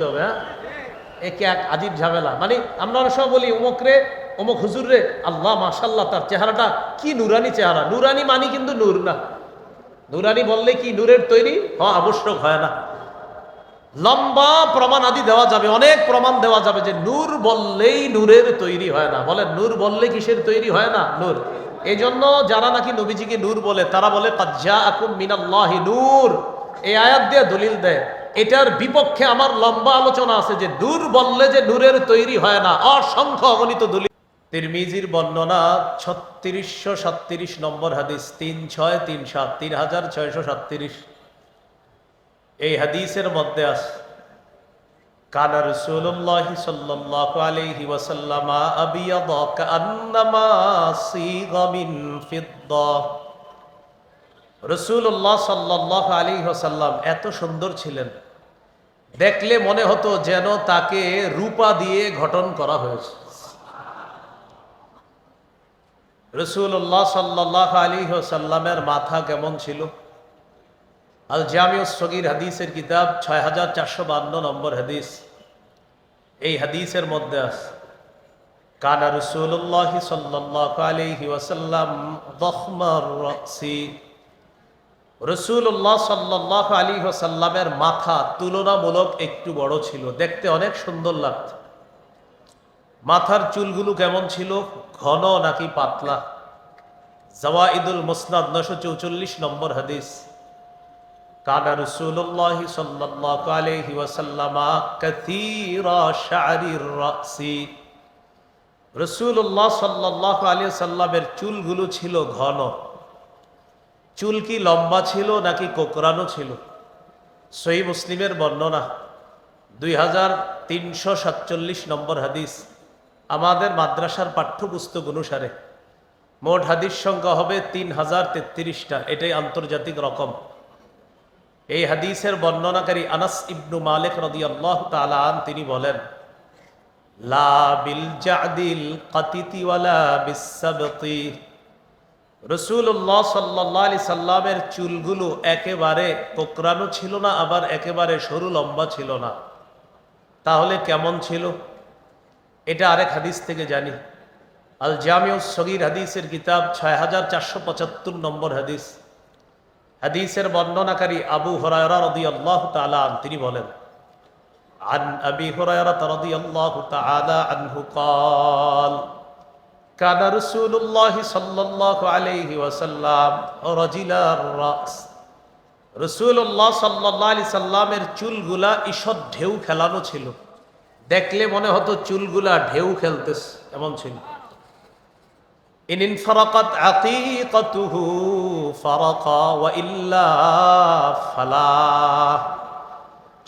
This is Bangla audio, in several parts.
হবে হ্যাঁ? একে এক আজীব ঝামেলা। মানে আমরা অনেক সময় বলি অমুক রে অমুক হুজুর রে, আল্লাহ মাশাল্লাহ তার চেহারাটা কি নুরানি চেহারা। নুরানি মানি কিন্তু নূর না। নুরানি বললে কি নূরের তৈরি? হ্যাঁ আবশ্যক হয় না। লম্বা প্রমাণ আদি দেওয়া যাবে, অনেক প্রমাণ দেওয়া যাবে যে নূর বললেই নূরের তৈরি হয় না। বলে নূর বললে কিসের তৈরি হয় না? নূর। এই জন্য যারা নাকি নবীজিকে নূর বলে, তারা বলে কাজ্জা আকুম মিনাল্লাহি নূর। এই আয়াত দিয়ে দলিল দেয়। এটার বিপক্ষে আমার লম্বা আলোচনা আছে যে নূর বললে যে নূরের তৈরি হয় না। অসংখ্য অগণিত দলিল। তিরমিজির বর্ণনা ছত্রিশশো সাতত্রিশ নম্বর হাদিস, তিন ছয় তিন সাত, তিন হাজার ছয়শো সাতত্রিশ। এই হাদিসের মধ্যে আছে কানা রাসূলুল্লাহি সাল্লাল্লাহু আলাইহি ওয়াসাল্লাম আবিয়াদ কান্নামা সিগা মিন ফিদ্দা। রাসূলুল্লাহ সাল্লাল্লাহু আলাইহি ওয়াসাল্লাম এত সুন্দর ছিলেন। দেখলে মনে হতো যেন তাকে রূপা দিয়ে গঠন করা হয়েছে। রসুল্লাহ সাল্লাহ আলী সাল্লামের মাথা কেমন ছিল? আল জামিউ সগির হাদিসের কিতাব ছয় হাজার চারশো বান্ন নম্বর হাদিস। এই হাদিসের মধ্যে আছে, কানা রসুল্লাহ সাল্লাহ আলহি ওয়াসাল্লাম দখমার রসুল্লাহ সাল্লাহ আলী সাল্লামের মাথা তুলনামূলক একটু বড় ছিল। দেখতে অনেক সুন্দর লাগত মাথার চুলগুলো কেমন ছিল? ঘন নাকি পাতলা? জওয়াইদুল মুসনাদ নশো চৌচল্লিশ নম্বর হাদিস। কানা রসুল্লাহ সাল্লাহ আলহি ওয়াসাল্লামা কাথীরা শাড়ির রাসি। রসুল্লাহ সাল্লাহ আলী সাল্লামের চুলগুলো ছিল ঘন। চুল কি লম্বা ছিল নাকি কোকরানো ছিল? সই মুসলিমের বর্ণনা, দুই হাজার তিনশো সাতচল্লিশ নম্বর হাদিস। আমাদের মাদ্রাসার পাঠ্যপুস্তক অনুসারে মোট হাদিস সংখ্যা হবে তিন হাজার তেত্রিশটা। এটাই আন্তর্জাতিক রকম। এই হাদিসের বর্ণনাকারী আনাস ইবনু মালিক রদি আল্লাহ তালান তিনি বলেন, লা বিল জাদিল কাতিতি ওয়ালা বিসাবতি রসুল্লাহ সাল্লাহ আলি সাল্লামের চুলগুলো একেবারে কোকরানো ছিল না আবার একেবারে সরু লম্বা ছিল না তাহলে কেমন ছিল এটা আরেক হাদিস থেকে জানি আল জামিউ সগির হাদিসের কিতাব ছয় হাজার চারশো পঁচাত্তর নম্বর হাদিস হাদিসের বর্ণনাকারী আবু হরায়রা রদি আল্লাহ তালান তিনি বলেন عن أبي هريرة رضي الله تعالى عنه قال কানা রসুল্লাহ সাল্লাহ আলহি ওয়াসাল্লাম রজিলার রাস। রসুল্লাহ চুলগুলা ঈষৎ ঢেউ খেলানো ছিল। দেখলে মনে হতো চুলগুলা ঢেউ খেলতেছে, এমন ছিল। ইন ইনফারাকাত আতিকাতুহু ফারাকা ওয়া ইল্লা ফালা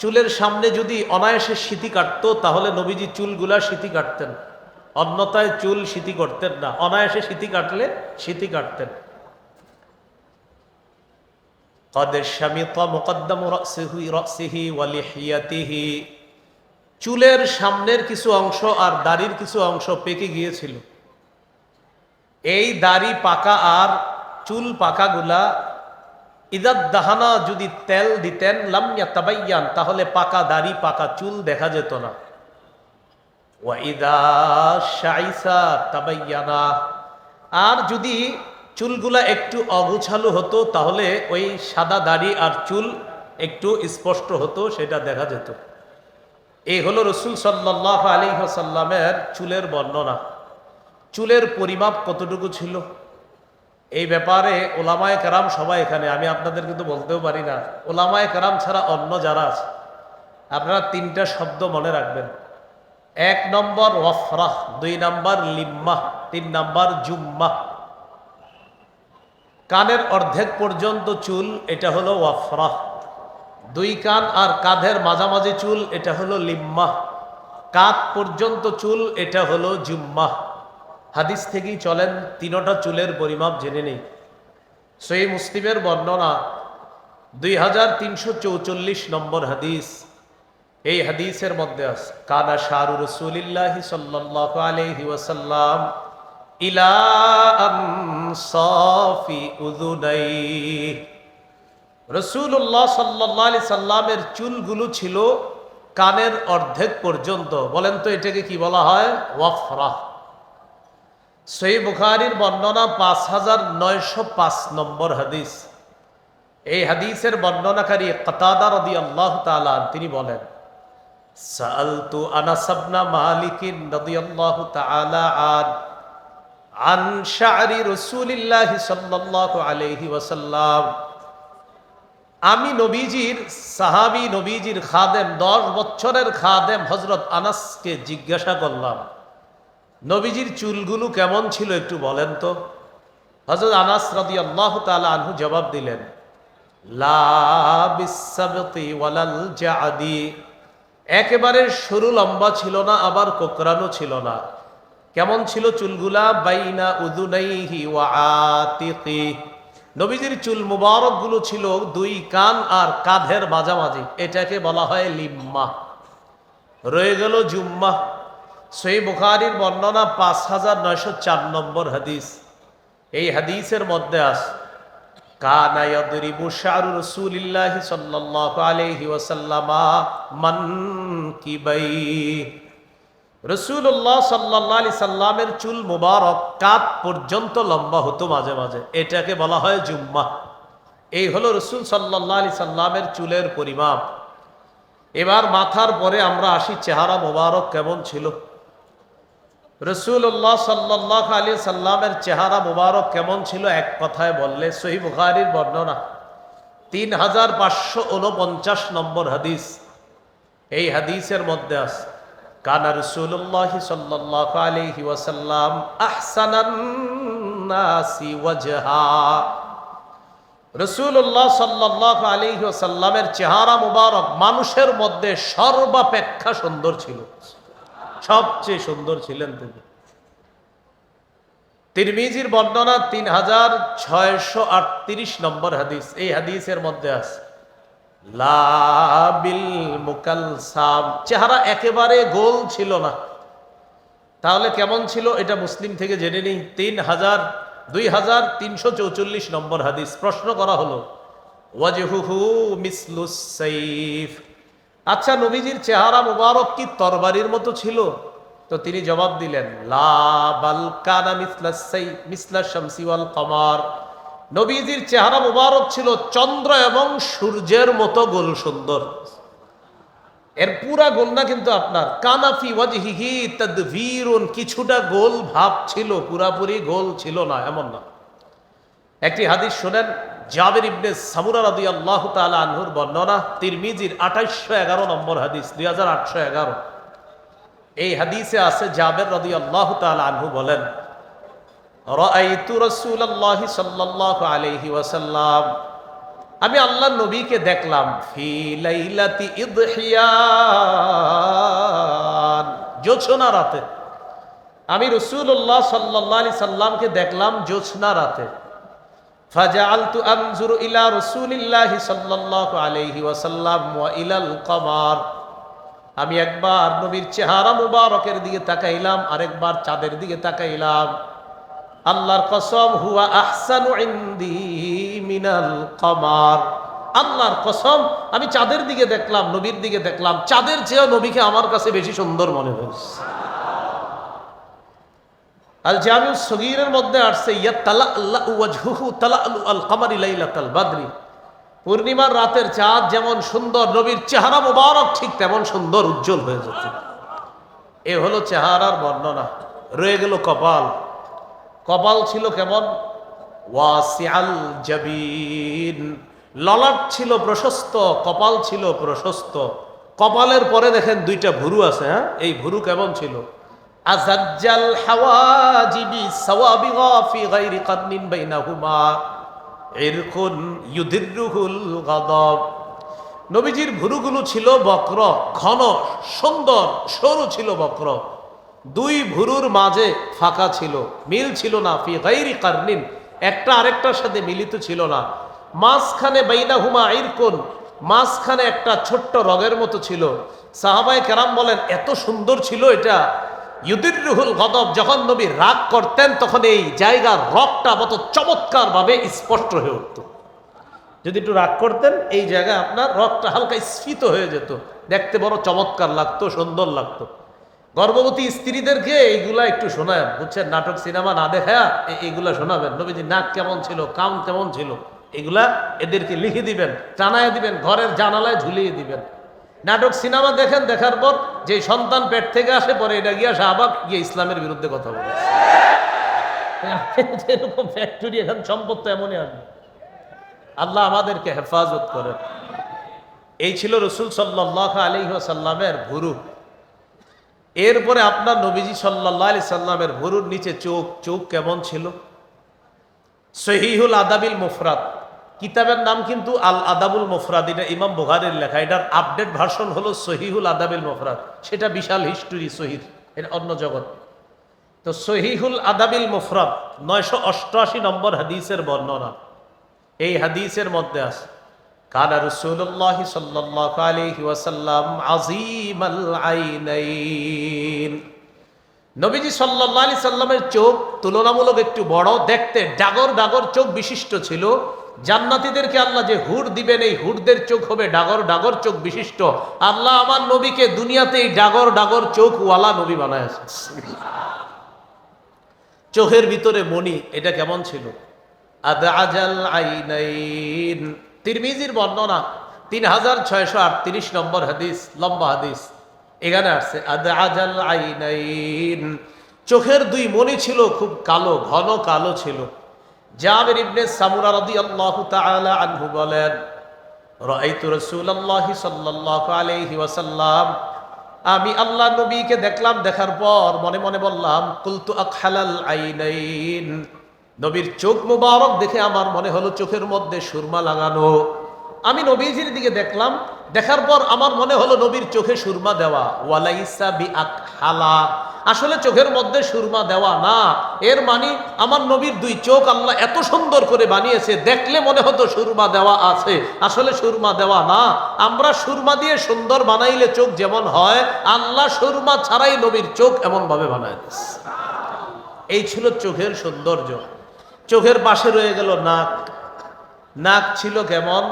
চুলের সামনে যদি অনায়াসে সিঁথি কাটতো, তাহলে নবীজি চুলগুলা সিঁথি কাটতেন। অন্যতায় চুল সিঁথি করতেন না। অনায়াসে সিঁথি কাটলে সিঁথি কাটতেন। কাদের স্বামীতা মোকদ্দম চুলের সামনের কিছু অংশ আর দাড়ির কিছু অংশ পেকে গিয়েছিল। এই দাড়ি পাকা আর চুল পাকাগুলা ইদার দাহানা, যদি তেল দিতেন লাম্যা তাবাইয়ান তাহলে পাকা দাড়ি, পাকা চুল দেখা যেত না। আর যদি চুলগুলা একটু অগুছালো হতো, তাহলে ওই সাদা দাড়ি আর চুল একটু স্পষ্ট হতো, সেটা দেখা যেত। এই হলো রসুল সাল্লাহ আলী সাল্লামের চুলের বর্ণনা। চুলের পরিমাপ কতটুকু ছিল? এই ব্যাপারে ওলামায় কারাম সবাই এখানে, আমি আপনাদের কিন্তু বলতেও পারি না। ওলামায় কারাম ছাড়া অন্য যারা আছে, আপনারা তিনটা শব্দ মনে রাখবেন। এক নম্বর ওয়ফরাহ, দুই নম্বর লিম্মাহ, তিন নম্বর জুম্মাহ। কানের অর্ধেক পর্যন্ত চুল, এটা হলো ওয়াফরাহ। দুই কান আর কাঁধের মাঝামাঝি চুল, এটা হলো লিম্মাহ। কাঁধ পর্যন্ত চুল, এটা হলো জুম্মাহ। হাদিস থেকেই চলেন, তিনোটা চুলের পরিমাপ জেনে নেই। সেই মুসলিমের বর্ণনা, দুই নম্বর হাদিস। এই হাদিসের মধ্যে আছে, কানা শাহরু রসুলিল্লাহ সাল্লাহ আলহি ওয়াসাল্লাম ইলা আনসাফি উযুনাই রসুল্লাহ সাল্লাহ আলি সাল্লামের চুলগুলো ছিল কানের অর্ধেক পর্যন্ত। বলেন তো এটাকে কি বলা হয়? ওয়াফরা। সেই বুখারির বর্ণনা পাঁচ হাজার নয়শো পাঁচ নম্বর হাদিস। এই হাদিসের বর্ণনাকারী কতাদা রদি আল্লাহ তালা তিনি বলেন সালতু আনাসাবনা মালিকিন রদি আল্লাহ তালা আন আন শাহরি রসুলিল্লাহি সাল্লাল্লাহু আলাইহি ওয়াসাল্লাম। আমি নবীজির, সাহাবি নবীজির খাদেম, দশ বছরের খাদেম হজরত আনাসকে জিজ্ঞাসা করলাম, নবীজির চুলগুলো কেমন ছিল একটু বলেন তো? হজরত আনাস রদি আল্লাহ তালা আনহু জবাব দিলেন, লা একেবারে সরু লম্বা ছিল না, আবার কোকরানো ছিল না। কেমন ছিল চুলগুলা? বাইনা উদুনাইহি ওয়া আতিকি। নবীজির চুল মুবারকগুলো ছিল দুই কান আর কাঁধের মাঝামাঝি। এটাকে বলা হয় লিম্মা। রয়ে গেল জুম্মা। সেই বুখারির বর্ণনা পাঁচ হাজার নয়শো চার নম্বর হাদিস। এই হাদিসের মধ্যে আস রসুল্লাহ চুল মুবারক কাত পর্যন্ত লম্বা হতো মাঝে মাঝে। এটাকে বলা হয় জুম্মা। এই হলো রসুল সাল্লাহ আলি সাল্লামের চুলের পরিমাপ। এবার মাথার পরে আমরা আসি, চেহারা মুবারক কেমন ছিল? রসুল্লাহ সাল্লাহ আলী সাল্লামের চেহারা মুবারক কেমন ছিল? এক কথায় বললে সহি বুখারির বর্ণনা তিন হাজার পাঁচশো উনপঞ্চাশ নম্বর হাদিস। এই হাদিসের মধ্যে আছে, কানা রসুল্লাহ সাল্লাহ আলহি ওয়াসাল্লাম ওয়াজহা। রসুল্লাহ সাল্লাহ আলহি ওয়াসাল্লামের চেহারা মুবারক মানুষের মধ্যে সর্বাপেক্ষা সুন্দর ছিল। সবচেয়ে সুন্দর ছিলেন তিনি। তিরমিজির বর্ণনা তিন হাজার ছয়শো আটত্রিশ নম্বর হাদিস। এই হাদিসের মধ্যে আছে লাবিল মুকালসাম। চেহারা একেবারে গোল ছিল না। তাহলে কেমন ছিল এটা মুসলিম থেকে জেনে নিই। তিন হাজার, দুই হাজার তিনশো চৌচল্লিশ নম্বর হাদিস। প্রশ্ন করা হলো, ওয়াজহুহু মিসলুস সাইফ। আচ্ছা নবীজির চেহারা মুবারক কি তরবারির মতো ছিল? তো তিনি জবাব দিলেন নবীজির চেহারা মুবারক ছিল চন্দ্র এবং সূর্যের মতো গোল সুন্দর। এর পুরা গোল না কিন্তু আপনার কানাফি ওয়াজহিহি তাদভীরুন কিছুটা গোল ভাব ছিল, পুরাপুরি গোল ছিল না, এমন না। একটি হাদিস শোনেন, জাবের ইবনে সামুরা রাদি আল্লাহ তালা আনহুর বর্ণনা, তিরমিজির আঠাইশশো এগারো নম্বর হাদিস, দুই হাজার আটশো এগারো। এই হাদিসে আছে, জাবের রাদি আল্লাহ তালা আনহু বলেন ওয়াসাল্লাম। আমি আল্লাহ নবীকে দেখলাম জোছনা রাতে। আমি রাসূলুল্লাহ সাল্লাল্লাহু আলাইহি সাল্লামকে দেখলাম, জোছনা রাতে। ফাজআলতু আনজুরু ইলা রাসূলিল্লাহি সাল্লাল্লাহু আলাইহি ওয়াসাল্লাম ওয়া ইলাল কমার। আমি একবার নবীর চেহারা মুবারকের দিকে তাকাইলাম, আরেকবার চাঁদের দিকে তাকাইলাম। আল্লাহর কসম, হুয়া আহসানু ইনদি মিনাল কমার। আল্লাহর কসম, আমি চাঁদের দিকে দেখলাম, নবীর দিকে দেখলাম। চাঁদের চেয়েও নবীকে আমার কাছে বেশি সুন্দর মনে হয়েছে। আল জামিউ সগীরের মধ্যে আসছে, ইয়া তালা আল্লাহ তালা আল কামারি বাদরি। পূর্ণিমার রাতের চাঁদ যেমন সুন্দর, নবীর চেহারা মোবারক ঠিক তেমন সুন্দর, উজ্জ্বল হয়ে যেত এ হলো চেহারার বর্ণনা। রয়ে গেল কপাল। কপাল ছিল কেমন? ওয়াসিয়াল জাবিন। ললাট ছিল প্রশস্ত, কপাল ছিল প্রশস্ত। কপালের পরে দেখেন দুইটা ভুরু আছে হ্যাঁ? এই ভুরু কেমন ছিল? আজাজ্জাল হাওয়াজিবি সাওয়াবিগা ফি গায়রি কাদনিন বাইনাহুমা। ইরকুন ইউদিররুহুল গাদাব। নবীজির ভুরুগুলো ছিল বক্র, ঘন, সুন্দর, সরু ছিল বক্র। দুই ভুরুর মাঝে ফাঁকা ছিল, মিল ছিল না, ফি গাইরি কারনিন। একটা আরেকটার সাথে মিলিত ছিল না। মাঝখানে বাইনা হুমা ইরকুন মাঝখানে একটা ছোট্ট রগের মতো ছিল। সাহাবাই কেরাম বলেন, এত সুন্দর ছিল এটা। ইউদিরুহুল গদব যখন নবী রাগ করতেন, তখন এই জায়গার রকটা মতো চমৎকার ভাবে স্পষ্ট হয়ে উঠত। যদি একটু রাগ করতেন, এই জায়গায় আপনার রক্তটা হালকা স্ফীত হয়ে যেত। দেখতে বড় চমৎকার লাগতো, সুন্দর লাগতো। গর্ভবতী স্ত্রীদেরকে এইগুলা একটু শোনায়। বুঝছেন, নাটক, সিনেমা না দেখায় এ- এইগুলা শোনাবেন। নবীজি নাক কেমন ছিল কাম কেমন ছিল, এগুলা এদেরকে লিখে দিবেন, টানায় দিবেন, ঘরের জানালায় ঝুলিয়ে দিবেন। নাটক, সিনেমা দেখেন, দেখার পর যে সন্তান পেট থেকে আসে পরে এটা গিয়া শাহবাগ গিয়ে ইসলামের বিরুদ্ধে কথা বলে। এরকম ফ্যাক্টরি এখন সম্পদ তো এমনই আসবে আল্লাহ আমাদেরকে হেফাজত করেন। এই ছিল রসুল সাল্লাহ আলী সাল্লামের ভুরু। এরপরে আপনার নবীজি সাল্লাহ আলি সাল্লামের ভুরুর নিচে চোখ চোখ কেমন ছিল? সহিহুল আদাবিল মুফরাদ। কিতাবের নাম কিন্তু আল আদাবুল মুফরাদ, এটা ইমাম বুহারের লেখা। এটার আপডেট ভার্সন হলো সহিহুল আদাবিল মুফরাদ। সেটা বিশাল হিস্টোরি সহির এটা অন্য জগৎ। তো সহিহুল আদাবিল মুফরাদ, নয়শো অষ্টআশি নম্বর হাদিসের বর্ণনা। এই হাদিসের মধ্যে আছে, কানা রসুল্লাহ সাল্লাল্লাহু আলাইহি ওয়াসাল্লাম আইনাইন। নবীজি সাল্লাল্লাহু আলাইহি সাল্লামের চোখ তুলনামূলক একটু বড়, দেখতে ডাগর ডাগর চোখ বিশিষ্ট ছিল। জান্নাতীদেরকে আল্লাহ যে হুর দিবেন, এই হুরদের চোখ হবে ডাগর ডাগর চোখ বিশিষ্ট। আল্লাহ আমার নবীকে দুনিয়াতে এই ডাগর ডাগর চোখ ওয়ালা নবী বানায় চোখের ভিতরে মণি, এটা কেমন ছিল? তিরমিজির বর্ণনা তিন হাজার ছয়শো আটত্রিশ নম্বর হাদিস, লম্বা হাদিস। এখানে আসছে চোখের দুই মণি ছিল, খুব কালো, ঘন কালো ছিল। জাবের ইবনে সামুরা রাদিয়াল্লাহু তাআলা আনহু বলেন, রাআইতু রাসূলুল্লাহি সাল্লাল্লাহু আলাইহি ওয়াসাল্লাম, আমি আল্লাহ নবীকে দেখলাম, দেখার পর মনে মনে বললাম, কুলতু আখালাল আইনাইন নবীর চোখ মুবারক দেখে আমার মনে হলো চোখের মধ্যে সুরমা লাগানো। আমি নবীজির দিকে দেখলাম, দেখার পর আমার মনে হলো নবীর চোখে সুরমা দেওয়া। ওয়ালাইসা বি আকহালা আসলে চোখের মধ্যে সুরমা দেওয়া না। এর মানে আমার নবীর দুই চোখ আল্লাহ এত সুন্দর করে বানিয়েছে, দেখলে মনে হতো সুরমা দেওয়া আছে। আসলে সুরমা দেওয়া না। আমরা সুরমা দিয়ে সুন্দর বানাইলে চোখ যেমন হয়, আল্লাহ সুরমা ছাড়াই নবীর চোখ এমন ভাবে বানায় এই ছিল চোখের সৌন্দর্য। চোখের পাশে রয়ে গেল নাক। নাক ছিল কেমন?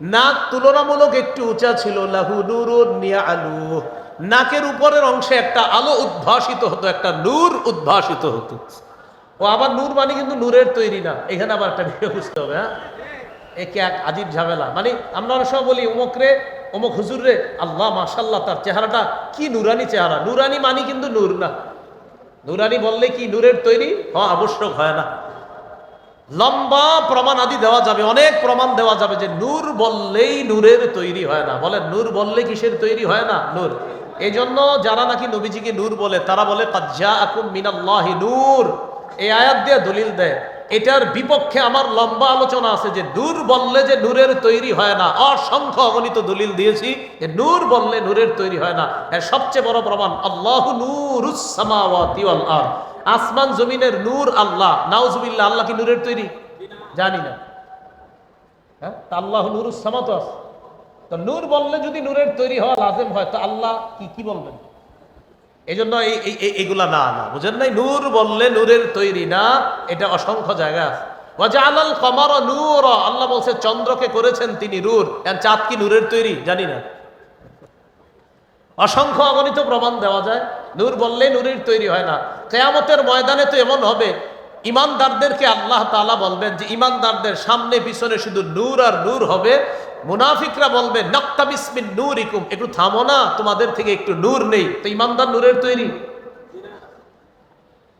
নাক তুলনামূলক একটু উঁচা ছিল, লাহু নুরুন নিয়া আলু নাকের উপরের অংশে একটা আলো উদ্ভাসিত হতো, একটা নূর উদ্ভাসিত হতো। ও আবার নূর মানে কিন্তু নূরের তৈরি না, এখানে আবার একটা বিষয় বুঝতে হবে হ্যাঁ? একে এক আজীব ঝামেলা। মানে আমরা অনেক সময় বলি অমুক রে অমুক হুজুর রে, আল্লাহ মাশাল্লাহ তার চেহারাটা কি নুরানি চেহারা? নুরানি মানে কিন্তু নূর না। নুরানি বললে কি নূরের তৈরি? হ্যাঁ আবশ্যক হয় না। লম্বা প্রমাণ আদি দেওয়া যাবে, অনেক প্রমাণ দেওয়া যাবে যে নূর বললেই নূরের তৈরি হয় না। বলে নূর বললে কিসের তৈরি হয় না? নূর। এই জন্য যারা নাকি নবীজিকে নূর বলে, তারা বলে কাজ্জা আকুম মিনাল্লাহি নূর। এই আয়াত দিয়ে দলিল দেয়, এটার বিপক্ষে আমার লম্বা আলোচনা আছে যে নূর বললে যে নূরের তৈরি হয় না। অসংখ্য অগণিত দলিল দিয়েছি যে নূর বললে নূরের তৈরি হয় না। এর সবচেয়ে বড় প্রমাণ, আল্লাহ নূরুস সামাওয়াতি ওয়াল আরদ। আসমান জমিনের নূর আল্লাহ। নাউজুবিল্লাহ, আল্লাহ কি নূরের তৈরি? জানি না। হ্যাঁ? আল্লাহ নূরুস সামা তো আছে। তো নূর বললে যদি নূরের তৈরি হওয়া লাজেম হয়, তো আল্লাহ কি কি বলবেন? এই জন্য এই, এই- এই- এগুলা না না, বুঝেন নাই? নূর বললে নূরের তৈরি না, এটা অসংখ্য জায়গা আছে। ওয়াজালাল কমর নূর, আল্লাহ বলছে, চন্দ্রকে করেছেন তিনি নূর। চাঁদ কি নূরের তৈরি? জানি না। অসংখ্য অগণিত প্রমাণ দেওয়া যায়। নূর বললে নূরের তৈরি হয় না। কেয়ামতের ময়দানে তো এমন হবে, ইমানদারদেরকে আল্লাহ তাআলা বলবেন যে, ইমানদারদের সামনে পিছনে শুধু নূর আর নূর হবে। মুনাফিকরা বলবে নক্তা বিসমিন নূর ইকুম একটু থামো না, তোমাদের থেকে একটু নূর নেই। তো ইমানদার নূরের তৈরি।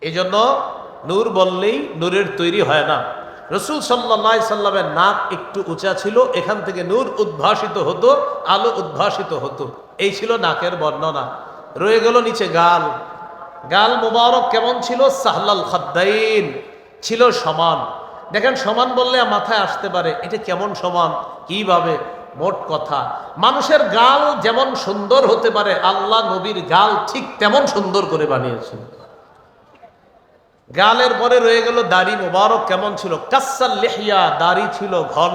এই জন্য নূর বললেই নূরের তৈরি হয় না। রসুল সাল্লাহ সাল্লামের নাক একটু উঁচা ছিল, এখান থেকে নূর উদ্ভাসিত হতো, আলো উদ্ভাসিত হতো। এই ছিল নাকের বর্ণনা। রয়ে গেল নিচে গাল। গাল মোবারক কেমন ছিল? সাহলাল খাদ্দাইন। ছিল সমান। দেখেন সমান বললে মাথায় আসতে পারে, এটা কেমন সমান? কীভাবে? মোট কথা, মানুষের গাল যেমন সুন্দর হতে পারে, আল্লাহ নবীর গাল ঠিক তেমন সুন্দর করে বানিয়েছেন। গালের পরে রয়ে গেল দাড়ি মোবারক কেমন ছিল? কাসাল লেহিয়া, দাড়ি ছিল ঘন।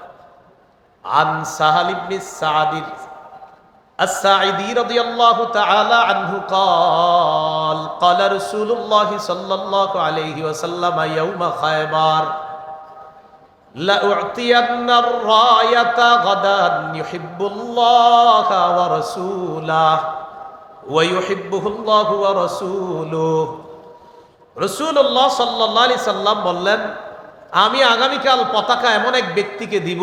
عن سهل بن السعد الساعدي رضي الله تعالى عنه قال قال رسول الله صلى الله عليه وسلم يوم خيبر لأعطين الراية غدا يحب الله ورسوله ويحبه الله ورسوله رسول الله صلى الله عليه وسلم বললেন আমি আগামীকাল পতাকা এমন এক ব্যক্তিকে দিব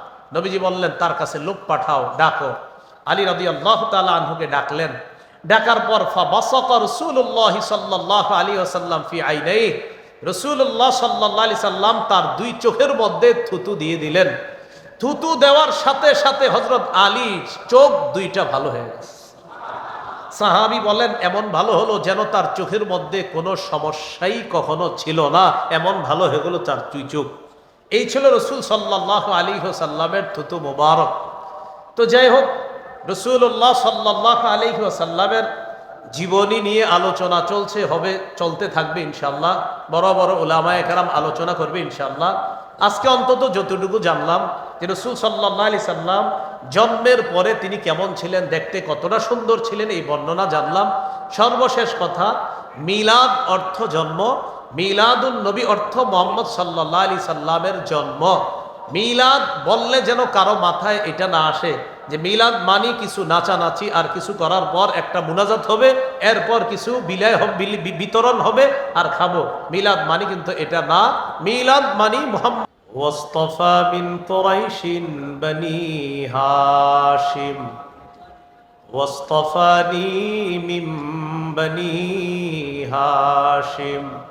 নবীজি বললেন, তার কাছে লোক পাঠাও, ডাকো। আলী রবি আল্লাহ তালা আনহুকে ডাকলেন। ডাকার পর রসুল্লাহ সাল্লাহ আলী আসাল্লাম ফি আইনাই রসুল্লাহ সাল্লাহ সাল্লাম তার দুই চোখের মধ্যে থুতু দিয়ে দিলেন। থুতু দেওয়ার সাথে সাথে হজরত আলী চোখ দুইটা ভালো হয়ে গেছে। সাহাবি বলেন, এমন ভালো হলো যেন তার চোখের মধ্যে কোনো সমস্যাই কখনো ছিল না, এমন ভালো হয়ে গেল তার দুই চোখ। এই ছিল রসুল সাল্লাহ আলী সাল্লামের থুতু মোবারক। তো যাই হোক রসুল্লাহ সাল্লাহ আলী সাল্লামের জীবনী নিয়ে আলোচনা চলছে, হবে, চলতে থাকবে ইনশাল্লাহ বড় বড় ওলামা একরাম আলোচনা করবে ইনশাল্লাহ আজকে অন্তত যতটুকু জানলাম যে রসুল সাল্লাহ আলি সাল্লাম জন্মের পরে তিনি কেমন ছিলেন, দেখতে কতটা সুন্দর ছিলেন, এই বর্ণনা জানলাম। সর্বশেষ কথা, মিলাদ অর্থ জন্ম মিলাদুল নবী অর্থ মোহাম্মদ সাল্লা আলি সাল্লামের জন্ম। মিলাদ বললে যেন কারও মাথায় এটা না আসে যে মিলাদ মানি কিছু নাচানাচি আর কিছু করার পর একটা মুনাজাত হবে, এরপর কিছু বিতরণ হবে আর খাব। মিলাদ মানি কিন্তু এটা না। মিলাদ মানি মোহাম্মদ হাশিম। হাশিম।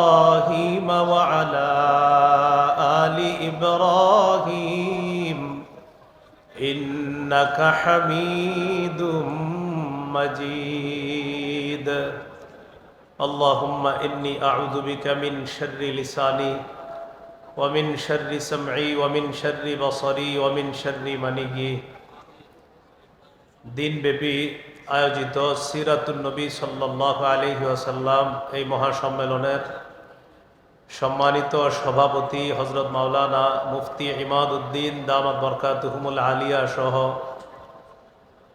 إنك حميد مجيد اللهم إني أعوذ بك من شر لساني ومن شر سمعي ومن شر بصري ومن شر مني দিনব্যাপী আয়োজিত সিরাতুল নবী সাল্লাহ আলহি আসাল্লাম এই মহাসম্মেলনের সম্মানিত সভাপতি হজরত মাওলানা মুফতি ইমাদ উদ্দিন দামাত বরকাতুহমুল আলিয়া সহ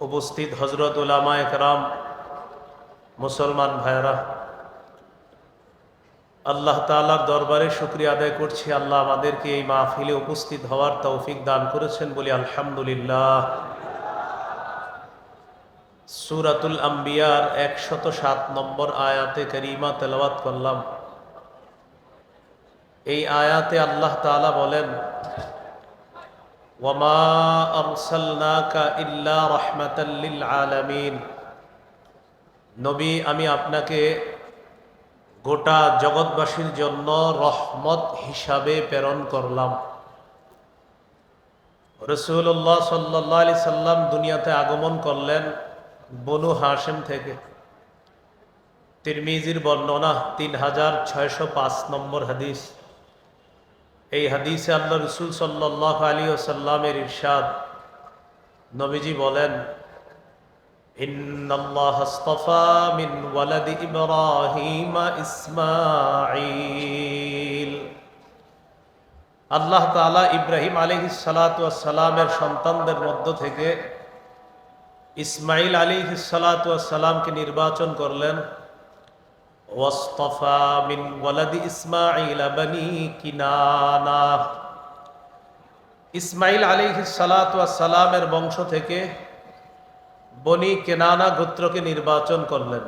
উপস্থিত হজরত উলামা একরাম, মুসলমান ভাইরা আল্লাহ তালার দরবারে শুক্রিয়া আদায় করছি। আল্লাহ আমাদেরকে এই মাহফিলে উপস্থিত হওয়ার তৌফিক দান করেছেন বলি আলহামদুলিল্লাহ। সুরাতুল আম্বিয়ার একশত সাত নম্বর আয়াতে করিমা তেলাওয়াত করলাম। এই আয়াতে আল্লাহ তাআলা বলেন, ওয়ামা আরসালনাকা ইল্লা রাহমাতাল লিল আলামিন। নবী, আমি আপনাকে গোটা জগৎবাসীর জন্য রহমত হিসাবে প্রেরণ করলাম। রসুল্লাহ সাল্লাহ আলি সাল্লাম দুনিয়াতে আগমন করলেন বনু হাসেম থেকে। তিরমিজির বর্ণনা তিন হাজার ছয়শো পাঁচ নম্বর হাদিস। এই হাদিসে আল্লাহ রসুল সাল্লাহ আলী ওসাল্লামের ইরশাদ। নবীজি বলেন আল্লাহ তালা ইব্রাহিম আলী সালাতামের সন্তানদের মধ্য থেকে ইসমাইল আলী সালাতামকে নির্বাচন করলেন। ওয়াস্তফা মিন ওয়ালাদি ইসমাইল বনি কিনানা ইসমাইল আলী সালাতামের বংশ থেকে বনি কেনানা গোত্রকে নির্বাচন করলেন।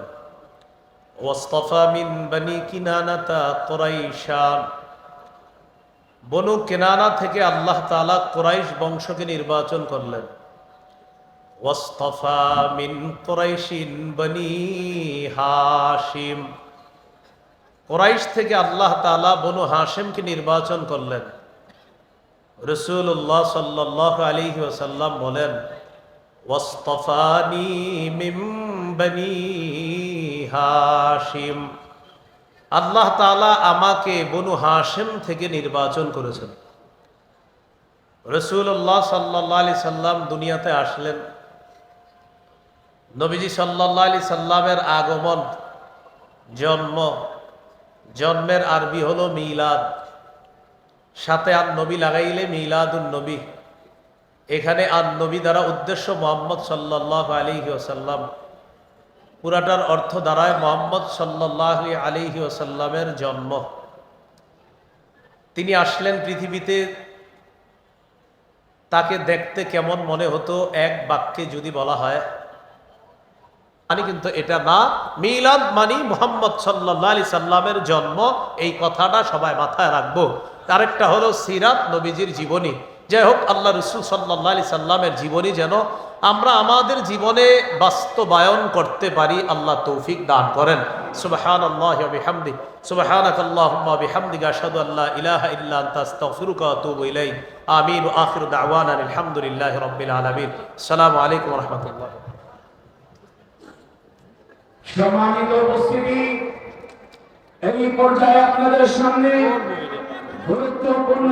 ওয়াস্তফা মিন বনি কিনানাতা কোরাইশান বনু কেনানা থেকে আল্লাহ তালা কোরাইশ বংশকে নির্বাচন করলেন। ওয়াস্তফা মিন কোরাইশিন বনি হাশিম। কোরাইশ থেকে আল্লাহ তালা বনু হাশিমকে নির্বাচন করলেন। রসুল্লাহ সাল্লাহ আলী ওসাল্লাম বলেন হাশিম। আল্লাহ তালা আমাকে বনু হাশিম থেকে নির্বাচন করেছেন। রসুল্লাহ সাল্লাহ আলি সাল্লাম দুনিয়াতে আসলেন। নবীজি সাল্লাহ আলি সাল্লামের আগমন, জন্ম জন্মের আরবি হলো মিলাদ। সাথে আর নবী লাগাইলে মিলাদুন নবী। এখানে আর নবী দ্বারা উদ্দেশ্য মোহাম্মদ সাল্লাহ আলী ওসাল্লাম পুরাটার অর্থ দ্বারায় মোহাম্মদ সাল্লাহ আলিহি ওসাল্লামের জন্ম। তিনি আসলেন পৃথিবীতে। তাকে দেখতে কেমন মনে হতো? এক বাক্যে যদি বলা হয় মানে কিন্তু এটা না। মিলাদ মানি মোহাম্মদ সাল্লাহ আলি সাল্লামের জন্ম, এই কথাটা সবাই মাথায় রাখব। আরেকটা হলো সিরাত নবীজির জীবনী। যাই হোক, আল্লাহ রসুল সাল্লাহ আলি সাল্লামের জীবনী যেন আমরা আমাদের জীবনে বাস্তবায়ন করতে পারি, আল্লাহ তৌফিক দান করেন। সুবাহান আল্লাহ বিহামদি। ইলাহা আমিন। আসসালামু আলাইকুম ওয়া সম্মানিত উপস্থিতি এই পর্যায়ে আপনাদের সামনে গুরুত্বপূর্ণ